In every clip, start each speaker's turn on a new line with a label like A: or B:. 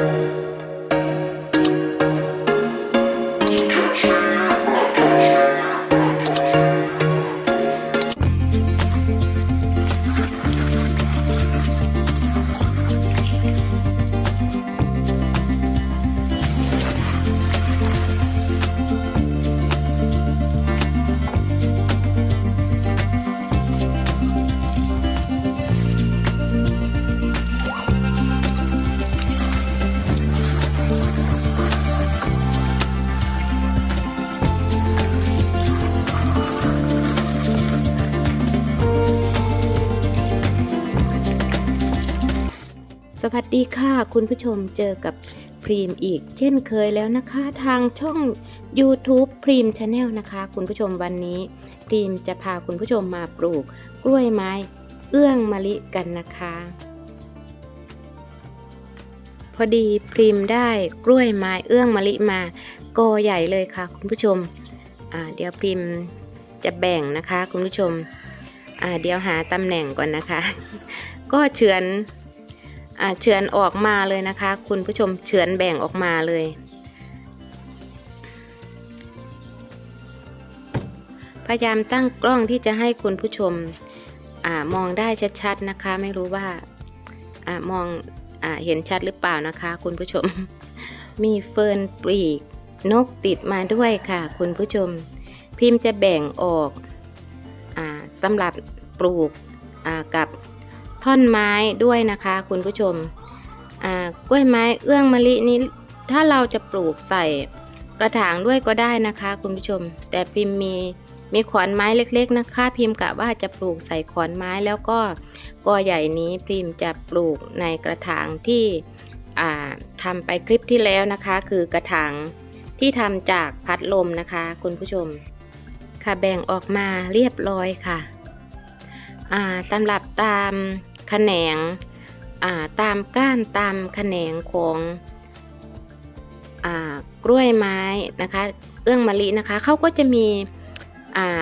A: ส วัสดีค่ะคุณผู้ชมเจอกับพรีมอีก เช่นเคยแล้วนะคะ ทางช่อง YouTube พรีมชาแนลนะคะ คุณผู้ชมวันนี้พรีมจะพาคุณผู้ชมมาปลูกกล้วยไม้ เอื้องมะลิกันนะคะ พอดีพรีมได้กล้วยไม้เอื้องมะลิมากอใหญ่เลยค่ะ คุณผู้ชมเดี๋ยวพรีมจะแบ่งนะคะ คุณผู้ชมเดี๋ยวหาตำแหน่งก่อนนะคะ ก็เฉือน อ่าเฉือนออกมาเลยนะคะ คุณผู้ชมเฉือนแบ่งออกมาเลย พยายามตั้งกล้องที่จะให้คุณผู้ชมอมองได้ชัดๆนะคะ ไม่รู้ว่าอมองอเห็นชัดหรือเปล่านะคะ คุณผู้ชม มีเฟิร์นปลีกนกติดมาด้วยค่ะ คุณผู้ชม พิมพ์จะแบ่งออกอสำหรับปลูกกับ ท่อนไม้ด้วยนะคะ คุณผู้ชมอ่ากล้วยไม้เอื้องมะลินี้ถ้าเราจะปลูกใส่กระถางด้วยก็ได้นะคะ คุณผู้ชม แต่พิมพ์มีมีขอนไม้เล็ก ๆ นะคะ พิมพ์กะว่าจะปลูกใส่ขอนไม้แล้วก็กอใหญ่นี้พิมพ์จะปลูกในกระถางที่อ่าทำไปคลิปที่แล้วนะคะ คือกระถางที่ทำจากพัดลมนะคะ คุณผู้ชม ค่ะแบ่งออกมาเรียบร้อยค่ะอ่าสำหรับตาม แขนงาตามก้านตามแขนงของอกล้วยไม้นะคะเอื้องมะลินะคะเขาก็จะมี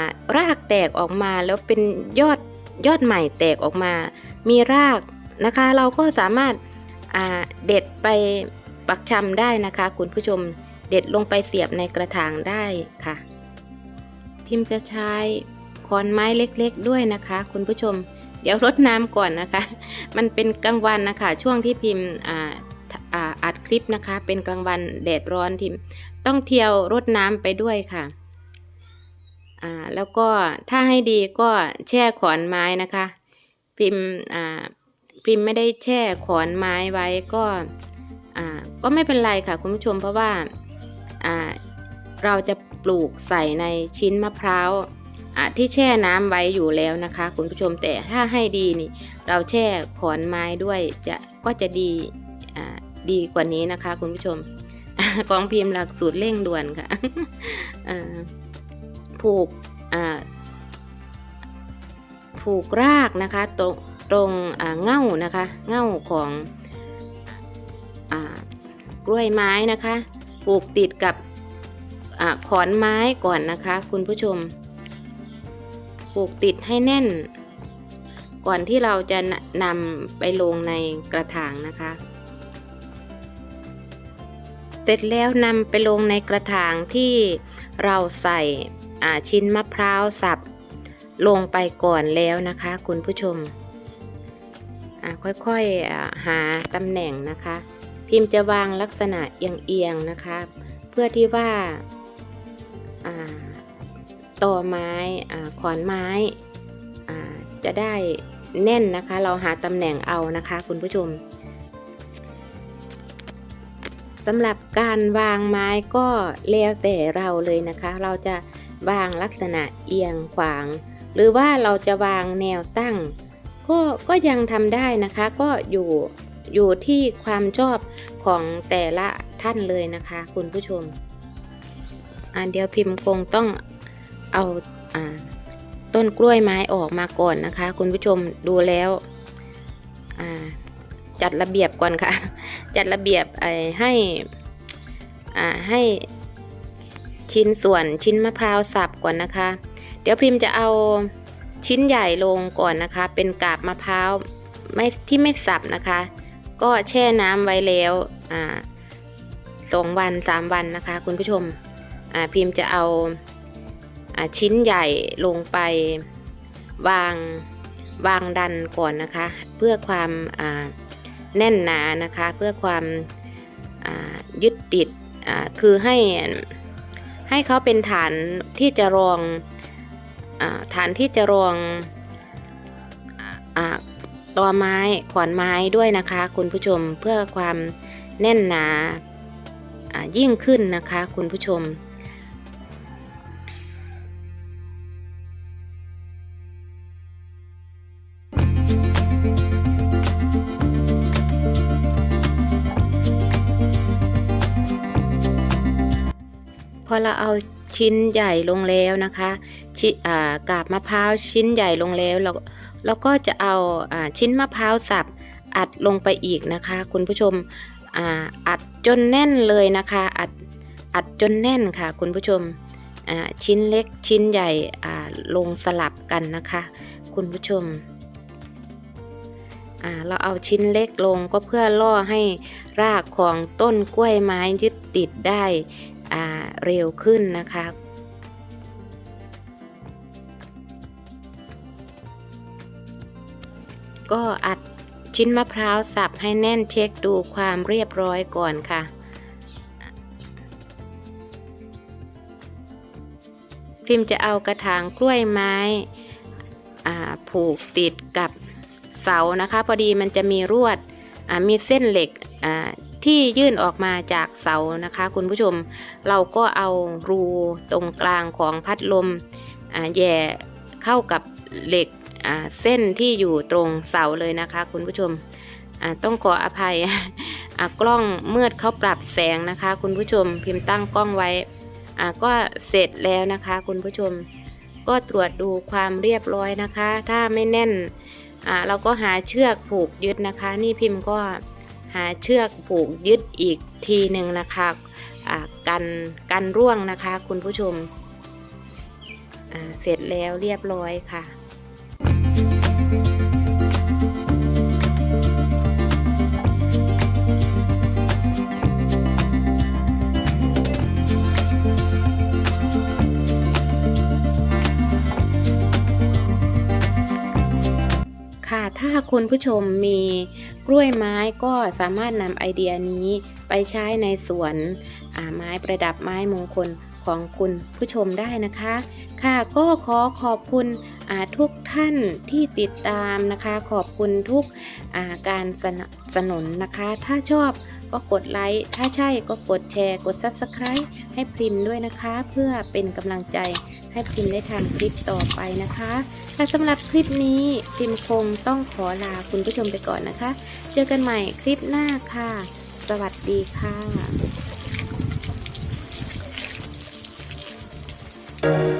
A: ารากแตกออกมาแล้วเป็นยอดยอดใหม่แตกออกมา มีรากนะคะ เราก็สามารถเด็ดไปปักชำได้นะคะ คุณผู้ชมเด็ดลงไปเสียบในกระถางได้ค่ะ พิมพ์จะใช้ขอนไม้เล็กๆด้วยนะคะ คุณผู้ชม เดี๋ยวรดน้ำก่อนนะคะ มันเป็นกลางวันนะคะ ช่วงที่พิมพ์อ่าอ่าอัดคลิปนะคะ เป็นกลางวันแดดร้อนทิมต้องเที่ยวรดน้ำไปด้วยค่ะอ่าแล้วก็ถ้าให้ดีก็แช่ขอนไม้นะคะ พิมพ์อ่าพิมพ์ไม่ได้แช่ขอนไม้ไว้ก็อ่าก็ไม่เป็นไรค่ะคุณผู้ชมเพราะว่าอ่าเราจะปลูกใส่ในชิ้นมะพร้าว อะที่แช่น้ำไว้อยู่แล้วนะคะ คุณผู้ชมแต่ถ้าให้ดีนี่ เราแช่ขอนไม้ด้วยจะก็จะดีอ่าดีกว่านี้นะคะ คุณผู้ชมของพิมพ์หลักสูตรเร่งด่วนค่ะผูกผูกรากนะคะ ตรงตรงเง่านะคะเง่าของอกล้วยไม้นะคะผูกติดกับอขอนไม้ก่อนนะคะ คุณผู้ชม ผูกติดให้แน่น ก่อนที่เราจะนำไปลงในกระถางนะคะ เสร็จแล้วนำไปลงในกระถางที่เราใส่ชิ้นมะพร้าวสับลงไปก่อนแล้วนะคะ คุณผู้ชมค่อยๆหาตำแหน่งนะคะ พิมพ์จะวางลักษณะเอียงๆนะคะ เพื่อที่ว่าอ่า ต่อไม้อขอนไม้จะได้แน่นนะคะ เราหาตำแหน่งเอานะคะ คุณผู้ชมสำหรับการวางไม้ก็แล้วแต่เราเลยนะคะ เราจะวางลักษณะเอียงขวาง หรือว่าเราจะวางแนวตั้ง ก็ก็ยังทำได้นะคะ ก็อยู่อยู่ที่ความชอบของแต่ละท่านเลยนะคะ คุณผู้ชมอ่าเดี๋ยวพิมพ์คงต้อง เอาอาต้นกล้วยไม้ออกมาก่อนนะคะ คุณผู้ชมดูแล้วจัดระเบียบก่อนค่ะ จัดระเบียบให้ให้ชิ้นส่วนชิ้นมะพร้าวสับก่อนนะคะ เดี๋ยวพิมพ์จะเอาชิ้นใหญ่ลงก่อนนะคะ เป็นกาบมะพร้าวไม่ที่ไม่สับนะคะ ก็แช่น้ำไว้แล้วสองวันสามวันนะคะ คุณผู้ชมพิมพ์จะเอา ชิ้นใหญ่ลงไปวางวางดันก่อนนะคะ เพื่อความแน่นหนานะคะ เพื่อความยึดติดคือให้ให้เขาเป็นฐานที่จะรองอฐานที่จะรองอตอไม้ขอนไม้ด้วยนะคะ คุณผู้ชมเพื่อความแน่นหนายิ่งขึ้นนะคะ คุณผู้ชม เราเอาชิ้นใหญ่ลงแล้วนะคะชิอ่ากาบมะพร้าวชิ้นใหญ่ลงแล้วเราเราก็จะเอาอ่าชิ้นมะพร้าวสับอัดลงไปอีกนะคะ คุณผู้ชมอ่าอัดจนแน่นเลยนะคะอัดอัดจนแน่นค่ะ คุณผู้ชมอ่าชิ้นเล็กชิ้นใหญ่อ่าลงสลับกันนะคะ คุณผู้ชมอ่าเราเอาชิ้นเล็กลงก็เพื่อล่อให้รากของต้นกล้วยไม้ยึดติดได้ เร็วขึ้นนะคะก็อัดชิ้นมะพร้าวสับให้แน่นเช็คดูความเรียบร้อยก่อนค่ะ พิมจะเอากระถางกล้วยไม้ผูกติดกับเสานะคะ พอดีมันจะมีรวดมีเส้นเหล็ก ที่ยื่นออกมาจากเสานะคะ คุณผู้ชม เราก็เอารูตรงกลางของพัดลมแย่เข้ากับเหล็กเส้นที่อยู่ตรงเสาเลยนะคะ คุณผู้ชมต้องขออภัยกล้องมืดเขาปรับแสงนะคะ คุณผู้ชมพิมพ์ตั้งกล้องไว้ก็เสร็จแล้วนะคะ คุณผู้ชม ก็ตรวจดูความเรียบร้อยนะคะ ถ้าไม่แน่นเราก็หาเชือกผูกยึดนะคะ นี่พิมพ์ก็ หาเชือกผูกยึดอีกทีหนึ่งนะคะกันกันร่วงนะคะ คุณผู้ชมเสร็จแล้วเรียบร้อยค่ะ คุณผู้ชมมีกล้วยไม้ก็สามารถนำไอเดียนี้ไปใช้ในสวนอาไม้ประดับไม้มงคลของคุณผู้ชมได้นะคะ ค่ะก็ขอขอบคุณอาทุกท่านที่ติดตามนะคะ ขอบคุณทุกอาการสนับสนุนนะคะ ถ้าชอบ ก็กดไลค์ ถ้าใช่ก็กดแชร์ กด Subscribe ให้พิมพ์ด้วยนะคะ เพื่อเป็นกำลังใจให้พิมพ์ได้ทำคลิปต่อไปนะคะและสำหรับคลิปนี้พิมพ์คงต้องขอลาคุณผู้ชมไปก่อนนะคะ เจอกันใหม่คลิปหน้าค่ะ สวัสดีค่ะ Thank you.